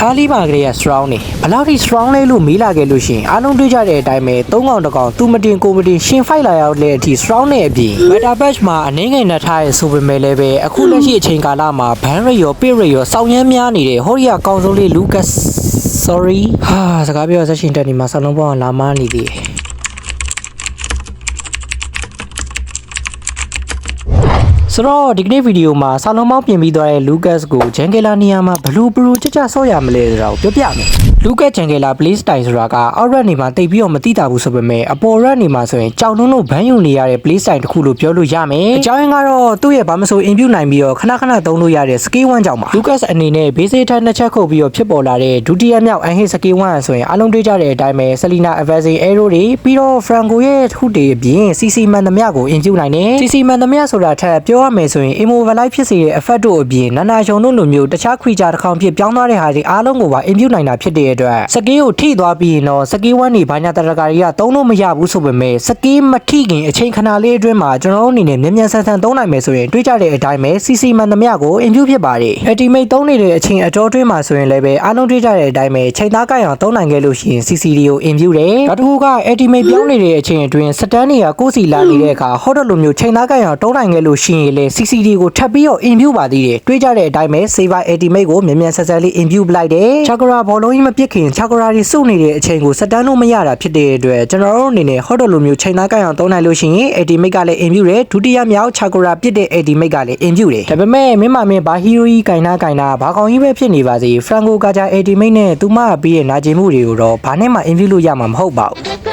အားလေးပါကလေးက strong နေဘယ်လောက်ထိ strong လဲလို့မေးလာခဲ့လို့ရှရင်အားလုံးတွေ့ကြတဲ့အတိုင်းပဲသုံးကောင်တစ်ကောင်သူမတင်ကိုမတင်ရှင် fight လာရောက်တဲ့အထိ strong နေအပြင် meta patch မှာအနေငယ်နဲ့ထားရဲဆိုပေမဲ့လည်းပဲအခုလက်ရှိအချိန်ကာလမှာ ban rate ရော pit rate ရောစောင့်ရမ်းများနေတဲ့ဟိုရီယာကောင်ဆုံးလေး Lucas sorry ဟာစကားပြောဆက်ရှင်တက်နေမှာစလုံးပေါင်းလာမနေသေးတယ် ဆိုတော့ဒီကနေ့ဗီဒီယိုမှာဆာလုံးမောင်းပြင်ပြီးသွားတဲ့ Lucas ကိုဂျန်ဂယ်လာနေရာမှာဘလူးဘလူးကြကြဆော့ရမလဲဆိုတာကိုပြောပြမယ်။ Lucas ဂျန်ဂယ်လာ play style ဆိုတာကအောက်ရက်နေမှာတိတ်ပြီးတော့မသိတာဘူးဆိုပေမဲ့အပေါ်ရက်နေမှာဆိုရင်ကြောင်လုံးလုံးဘန်းယုံနေရတဲ့ play style တစ်ခုလို့ပြောလို့ရမယ်။အကြောင်းရင်းကတော့သူ့ရဲ့ဘာမဆို input နိုင်ပြီးတော့ခဏခဏသုံးလို့ရတဲ့ skill 1ကြောင့်ပါ။ Lucas အနေနဲ့ basic ထက်နှစ်ချက်ခုတ်ပြီးတော့ဖြစ်ပေါ်လာတဲ့ဒုတိယမြောက် unhit skill 1ဆိုရင်အလုံးတွေ့ကြတဲ့အတိုင်းပဲ Selena Advancing Arrow တွေပြီးတော့ Franco ရဲ့ထုတွေအပြင် CC မှန်သမျှကို input နိုင်တယ်။ CC မှန်သမျှဆိုတာထက်ပြောရမယ်ဆိုရင် immobilize ဖြစ်စေတဲ့ effect တို့အပြင်နာနာရှုံတို့လိုမျိုးတခြား creature တစ်ကောင်ဖြစ်ပြောင်းသွားတဲ့ဟာတွေအားလုံးကိုပါ input နိုင်တာဖြစ်တဲ့အတွက် skill ကိုထိသွားပြီးရင်တော့ skill 1နေဘာညာတရကာတွေကသုံးလို့မရဘူးဆိုပေမဲ့ skill မထိခင်အချိန်ခဏလေးအတွင်းမှာကျွန်တော်တို့အနေနဲ့မြန်မြန်ဆန်ဆန်သုံးနိုင်မယ်ဆိုရင်တွေးကြတဲ့အတိုင်းပဲ CC မှန်သမျှကို input ဖြစ်ပါတယ် ultimate သုံးနေတဲ့အချိန်အတော်တွင်းမှာဆိုရင်လည်းပဲအားလုံးတွေးကြတဲ့အတိုင်းပဲချိန်သားကိုက်အောင်သုံးနိုင်ခဲ့လို့ရှိရင် CC တွေကို input တယ်နောက်တစ်ခုက ultimate ပြောင်းနေတဲ့အချိန်အတွင်း stan တွေကကိုယ်စီလာနေတဲ့အခါ hot လိုမျိုးချိန်သားကိုက်အောင်သုံးနိုင်ခဲ့လို့ရှိရင်လေ CC တွေကိုထပ်ပြီးတော့ input ပါသေးတယ်တွေးကြတဲ့အတိုင်းပဲ saver ultimate ကိုမြန်မြန်ဆန်ဆန်လေး input ပလိုက်တယ် chakra ဘောလုံးကြီးမပစ်ခင် chakra တွေစုနေတဲ့အချိန်ကို stan လို့မရတာဖြစ်တဲ့အတွက်ကျွန်တော်တို့အနေနဲ့ hot လိုမျိုးချိန်သားကိုက်အောင်သုံးနိုင်လို့ရှိရင် ultimate ကလည်း input တယ်ဒုတိယမြောက် chakra ပစ်တဲ့ ultimate ကလည်း input တယ်ဒါပေမဲ့မင်းမမင်းဘာ hero ကြီးကင်နာကင်နာဘာကောင်ကြီးပဲဖြစ်နေပါစေ franco ကကြ ultimate နဲ့သူမပြီးရဲ့နာကျင်မှုတွေကိုတော့ဘာနဲ့မှ input လို့ရမှာမဟုတ်ပါဘူး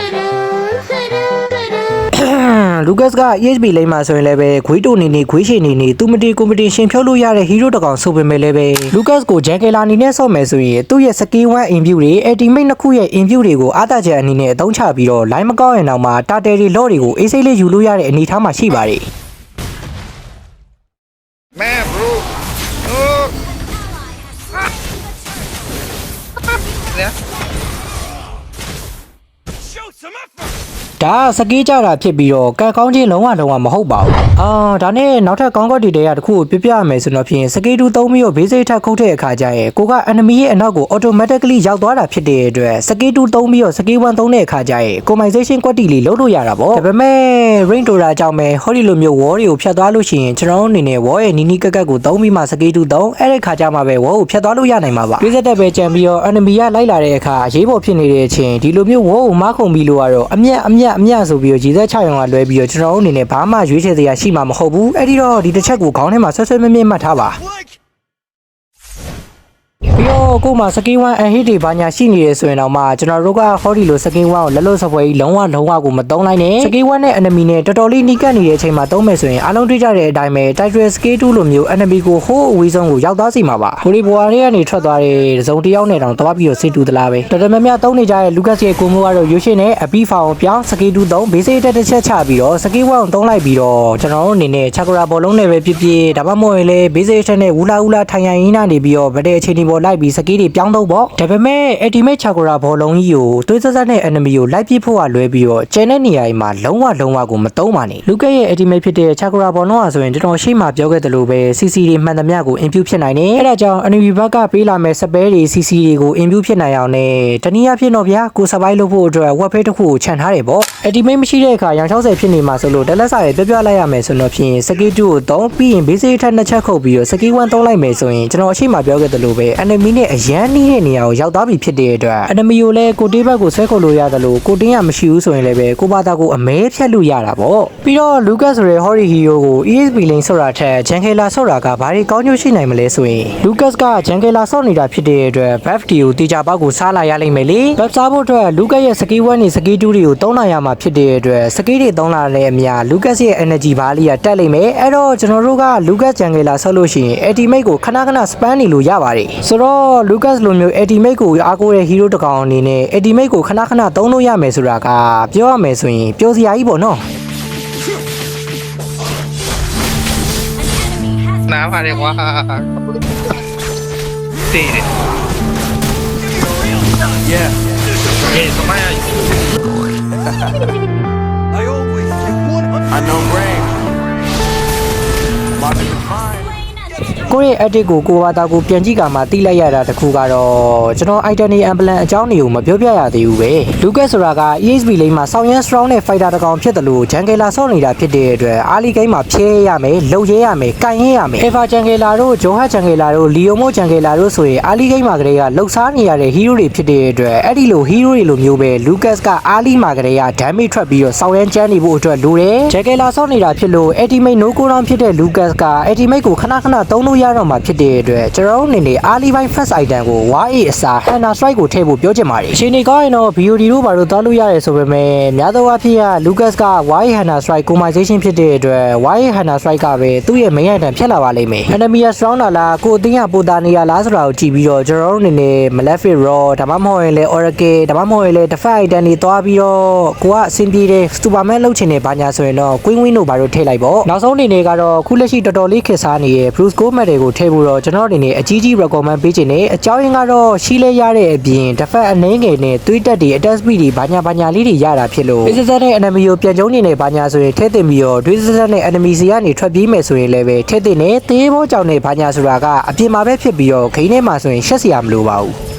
လူကတ်က EHB လိမ့်မှာဆိုရင်လည်းပဲခွေးတိုနေနေခွေးရှင်နေနေသူမတီကွန်ပတီရှင်ဖြုတ်လို့ရတဲ့ဟီးရိုးတစ်ကောင်ဆိုပေမဲ့လည်းပဲလူကတ်ကိုဂျန်ကယ်လာအနေနဲ့ဆော့မယ်ဆိုရင်သူ့ရဲ့ skill 1 input တွေ ultimate နှစ်ခုရဲ့ input တွေကိုအားသာချက်အနေနဲ့အသုံးချပြီးတော့ line မကောင်းရင်တော့မှတာတယ်တွေလော့တွေကိုအေးစိတ်လေးယူလို့ရတဲ့အနေအထားမှာရှိပါတယ် Man, bro. Oh. Yeah. ဒါကစကေးကြတာဖြစ်ပြီးတော့ကတ်ကောင်းချင်းလုံးဝလုံးဝမဟုတ်ပါဘူး။အာဒါနဲ့နောက်ထပ်ကောင်းကောက်တွေတည်းကတခုကိုပြပြရမယ်ဆိုတော့ဖြင့်စကေးတူသုံးပြီးတော့ဘေးစိတ်ထက်ခုတ်တဲ့အခါကျရင်ကိုက enemy ရဲ့အနောက်ကို automatically ရောက်သွားတာဖြစ်တဲ့အတွက်စကေးတူသုံးပြီးတော့စကေး1သုံးတဲ့အခါကျရင် customization ကွက်တီလေးလုပ်လို့ရတာပေါ့။ဒါပေမဲ့ rain တိုတာကြောင့်ပဲဟောဒီလိုမျိုး wall တွေကိုဖြတ်သွားလို့ရှိရင်ကျွန်တော်တို့အနေနဲ့ wall ရဲ့နီးနီးကက်ကက်ကိုသုံးပြီးမှစကေးတူသုံးအဲ့ဒီခါကျမှပဲ wall ကိုဖြတ်သွားလို့ရနိုင်မှာပါ။ပြေးစက်တက်ပဲကြံပြီးတော့ enemy ကလိုက်လာတဲ့အခါရေးပေါ်ဖြစ်နေတဲ့အချိန်ဒီလိုမျိုး wall ကိုမားခုံပြီးလို့ကတော့အမျက်အမျက်အမျက်ဆိုပြီးတော့ရည်သက်ချရုံကလွဲပြီးတော့ကျွန်တော်တို့အနေနဲ့ဘာမှရွေးချယ်စရာရှိမှာမဟုတ်ဘူးအဲ့ဒီတော့ဒီတစ်ချက်ကိုခေါင်းထဲမှာဆွဲဆွဲမြဲမြဲမှတ်ထားပါ ပြီးတော့ကို့မှာစကီး1အဟစ်တွေဘာညာရှိနေရဆိုရင်တော့မှကျွန်တော်တို့ကဟောဒီလိုစကီး1ကိုလက်လို့စပွဲကြီးလုံးဝလုံးဝကိုမသုံးလိုက်နဲ့စကီး1နဲ့ enemy နဲ့တော်တော်လေးနီးကပ်နေတဲ့အချိန်မှာသုံးမယ်ဆိုရင်အားလုံးတွေ့ကြတဲ့အတိုင်းပဲ title scale 2လိုမျိုး enemy ကိုဟိုးအဝေးဆုံးကိုရောက်သွားစီမှာပါဟိုဒီဘွားတွေကနေထွက်သွားတဲ့ဇုံတစ်ယောက်နဲ့တောင်သွားပြီးတော့စိတ်တူသလားပဲတော်တော်များများသုံးနေကြတဲ့ Lucas ရဲ့ကိုမိုးကတော့ရွှေရှင်နဲ့အပီဖောင်ပြောင်းစကီး2သုံး basic တက်တစ်ချက်ချပြီးတော့စကီး1ကိုသုံးလိုက်ပြီးတော့ကျွန်တော်တို့အနေနဲ့ chakra ဘောလုံးနဲ့ပဲဖြစ်ဖြစ်ဒါမှမဟုတ်ရင်လည်း basic တက်နဲ့ဝူလာဝူလာထိုင်ရန်ရင်းနေပြီးတော့ဗတဲ့အခြေအနေပေါ်လိုက်ပြီးစကီးတွေပြောင်းတော့ပေါ့ဒါပေမဲ့ ultimate chakra ဘောလုံးကြီးကိုသွေးဆက်ဆက်နဲ့ enemy ကိုလိုက်ပစ်ဖို့ကလွဲပြီးတော့ကျန်တဲ့နေရာတွေမှာလုံးဝလုံးဝကိုမသုံးပါနဲ့ Lucas ရဲ့ ultimate ဖြစ်တဲ့ chakra ဘောလုံးဟာဆိုရင်တော်တော်ရှိမှပြောခဲ့တယ်လို့ပဲ CC တွေမှန်သမျှကို input ဖြစ်နိုင်တယ်အဲဒါကြောင့် enemy ဘက်ကပေးလာမဲ့ spell တွေ CC တွေကို input ဖြစ်နိုင်အောင်နဲ့တနည်းအားဖြင့်တော့ဗျာကို survive လုပ်ဖို့အတွက် web page တစ်ခုကိုခြံထားတယ်ပေါ့ ultimate မရှိတဲ့အခါရောင်60ဖြစ်နေမှာဆိုလို့တက်လက်စာရဲ့ပြပြလိုက်ရမယ်ဆိုတော့ဖြင့် skill 2ကိုသုံးပြီးရင် basic ထက်နှစ်ချက်ခုတ်ပြီးတော့ skill 1သုံးလိုက်မယ်ဆိုရင်ကျွန်တော်အရှိမပြောခဲ့တယ်လို့ပဲ enemy နဲ့အရန်နီးတဲ့နေရာကိုရောက်သွားပြီဖြစ်တဲ့အတွက် enemy ကိုလည်းကိုတေးဘက်ကိုဆွဲခုတ်လို့ရတယ်လို့ကိုတင်းကမရှိဘူးဆိုရင်လည်းပဲကိုဘာသာကိုအမဲဖြတ်လို့ရတာပေါ့ပြီးတော့ Lucas ဆိုတဲ့ Hori Hero ကို ESP lane ဆိုတာထက် Jangela ဆိုတာကဘာတွေကောင်းကျိုးရှိနိုင်မလဲဆိုရင် Lucas က Jangela ဆော့နေတာဖြစ်တဲ့အတွက် buff တီကိုတေချာပေါက်ကိုစားလာရလိမ့်မယ်လေ buff စားဖို့အတွက် Lucas ရဲ့ skill 1နဲ့ skill 2တွေကိုသုံးလာရမှာဖြစ်တဲ့အတွက် skill တွေသုံးလာတဲ့အမြ Lucas ရဲ့ energy bar လေးကတက်လိမ့်မယ်အဲ့တော့ကျွန်တော်တို့က Lucas Jangela ဆော့လို့ရှိရင် ultimate ကိုခဏခဏ spam နေလို့ရပါတယ်ဆိုတော့ Lucas လိုမျိုး ultimate ကိုအားကိုးတဲ့ hero တစ်ကောင်အနေနဲ့ ultimate ကိုခဏခဏသုံးလို့ရမယ်ဆိုတာကပြောရမယ်ဆိုရင်ပြောစရာကြီးပေါ့နော် Nah, vale, guau. Sí. Yeah. Yeah, somebody. I know brain. Market is fine. ကိုယ့်ရဲ့ edit ကိုကိုယ်ဘာသာကိုပြန်ကြည့်ကမှသိလိုက်ရတာတခုကတော့ကျွန်တော် item အမ်ဘလန်အကြောင်းတွေကိုမပြောပြရသေးဘူးပဲ Lucas ဆိုတာက ESP လိမ့်မှာဆောင်းရမ်း strong နဲ့ fighter တစ်ကောင်ဖြစ်တယ်လို့ Jungler ဆော့နေတာဖြစ်တဲ့အတွက် early game မှာဖြဲရမယ်လုံရဲရမယ်ကန်ရဲရမယ် Eva Jungler တို့ Joha Jungler တို့ Leomo Jungler တို့ဆိုရင် early game မှာကလေးကလှုပ်ရှားနေရတဲ့ hero တွေဖြစ်တဲ့အတွက်အဲ့ဒီလို hero တွေလိုမျိုးပဲ Lucas က early မှာကလေးက damage ထွက်ပြီးတော့ဆောင်းရမ်းကျန်းနေဖို့အတွက်လိုတယ် Jungler ဆော့နေတာဖြစ်လို့ ultimate no cooldown ဖြစ်တဲ့ Lucas က ultimate ကိုခဏခဏသုံးလို့ရတော့မှာဖြစ်တဲ့အတွက်ကျွန်တော်တို့အနေနဲ့ early by first item ကို YA အစား Hannah Strike ကိုထည့်ဖို့ပြောချင်ပါတယ်အချိန်ကြီးကောင်းရင်တော့ BOD တို့ဘာလို့သွားလို့ရတယ်ဆိုပေမဲ့များသောအားဖြင့်က Lucas က YA Hannah Strike customization ဖြစ်တဲ့အတွက် YA Hannah Strike ကပဲသူ့ရဲ့ main item ဖြစ်လာပါလိမ့်မယ် enemy က strong လာလားကိုအသိရပိုတာနေရလားဆိုတာကိုကြည့်ပြီးတော့ကျွန်တော်တို့အနေနဲ့ Malefic Raw ဒါမှမဟုတ်ရင်လည်း Oracle ဒါမှမဟုတ်ရင်လည်း Defy item တွေသွားပြီးတော့ကိုကအဆင်ပြေတယ် Superman လုပ်ချင်တယ်ဘာညာဆိုရင်တော့ Queen Win တို့ဘာလို့ထည့်လိုက်ပေါ့နောက်ဆုံးအနေနဲ့ကတော့ခုလက်ရှိတော်တော်လေးခက်စားနေတဲ့ Bruce Goldman တွေကိုထည့်ဖို့တော့ကျွန်တော်အနေနဲ့အကြီးကြီး recommend ပေးချင်တယ်အကြောင်းရင်းကတော့ရှိလဲရတဲ့အပြင် Defy အနှင်းငယ်နဲ့သွေးတက်တွေ attack speed တွေဘာညာဘာညာလေးတွေရတာဖြစ်လို့ Physical နဲ့ enemy ကိုပြန်ကျုံနေနေဘာညာဆိုရင်ထည့်တင်ပြီးတော့ Physical နဲ့ enemy စီကနေထွက်ပြေးမယ်ဆိုရင်လည်းပဲထည့်တင်နေသေးဘောကြောင့်နေဘာညာဆိုတာကအပြင်မှာပဲဖြစ်ပြီးတော့ခိန်းထဲမှာဆိုရင်ရှက်စရာမလိုပါဘူး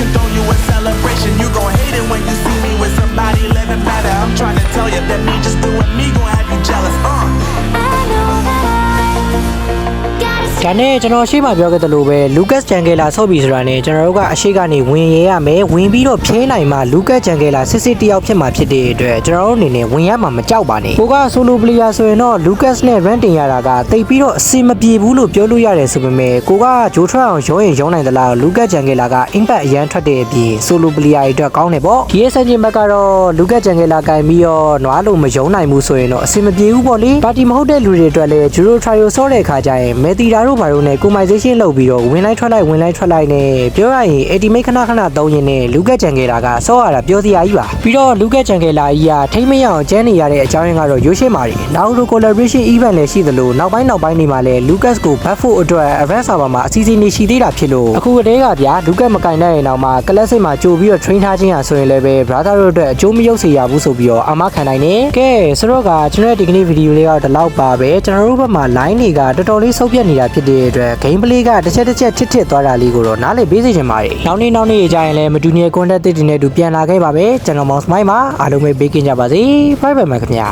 ဒါနဲ့ကျွန်တော်ရှေ့မှာပြောခဲ့သလိုပဲ Lucas Jungler ဆော့ပြီဆိုတာနဲ့ကျွန်တော်တို့ကအရှိကနေဝင်ရဲရမယ်ဝင်ပြီးတော့ဖြဲနိုင်မှ Lucas Jungler စစ်စစ်တယောက်ဖြစ်မှာဖြစ်တဲ့အတွက်ကျွန်တော်တို့အနေနဲ့ဝင်ရမှာမကြောက်ပါနဲ့ကိုက solo player ဆိုရင်တော့ Lucas နဲ့ run တင်ရတာကတိတ်ပြီးတော့အဆင်မပြေဘူးလို့ပြောလို့ရတယ်ဆိုပေမဲ့ကိုကဂျိုးထွက်အောင်ရောရင်ရောနိုင်သလား Lucas Jungler က impact အရန်ထွက်တဲ့အပြင် solo player တွေအတွက်ကောင်းတယ်ပေါ့ဒီရဲ့စံချိန်ဘက်ကတော့ Lucas Jungler ကင်ပြီးတော့နွားလို့မယုံနိုင်ဘူးဆိုရင်တော့အဆင်မပြေဘူးပေါ့လေပါတီမဟုတ်တဲ့လူတွေအတွက်လည်း Juro Trio ဆော့တဲ့အခါကျရင်မေတီတာတို့ဘာလို့နဲ့ customization လုပ်ပြီးတော့ဝင်လိုက်ထွက်လိုက်ဝင်လိုက်ထွက်လိုက်နဲ့ပြောရရင် ultimate ခဏခဏသုံးရင်နဲ့ Lucas Jungler ကဆော့ရတာပြောစရာကြီးပါပြီးတော့ Lucas Jungler ကြီးကထိမ့်မရအောင်ကျန်းနေရတဲ့အကြောင်းရင်းကတော့ရွှေရှင်းပါတယ်နောက်တို့ collaboration event လည်းရှိသလိုနောက်ပိုင်းနောက်ပိုင်းတွေမှာလည်း Lucas ကို buff ဖို့အတွက် advance server မှာအစီအစဉ်တွေရှိသေးတာဖြစ်လို့အခုကတည်းကဗျာ Lucas မကင်နိုင်ရင်တော့မှ classic မှာကြိုပြီးတော့ train ထားခြင်းဟာဆိုရင်လည်းပဲ brother တို့အတွက်အကျိုးမရောက်စေရဘူးဆိုပြီးတော့အမခံနိုင်တယ်ကဲဆိုတော့ကကျွန်တော်ရဲ့ဒီကနေ့ဗီဒီယိုလေးကတော့ဒီလောက်ပါပဲကျွန်တော်တို့ဘက်မှာ line တွေကတော်တော်လေးဆုပ်ပြတ်နေတာဖြစ်တဲ့အတွက် game play ကတစ်ချက်တစ်ချက်ထစ်ထစ်သွားတာလေးကိုတော့နားလည်ပေးစေချင်ပါတယ်နောက်နေ့နောက်နေ့ကြရင်လည်းမတူညီတဲ့ content တွေနဲ့အတူပြန်လာခဲ့ပါပဲကျွန်တော်မောင်စမိုင်းပါအားလုံးပဲဘေးကင်းကြပါစေ bye bye ပါခင်ဗျာ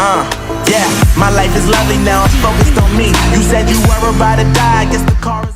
Uh, yeah, my life is lovely now, it's focused on me. You said you were about to die, I guess the car is.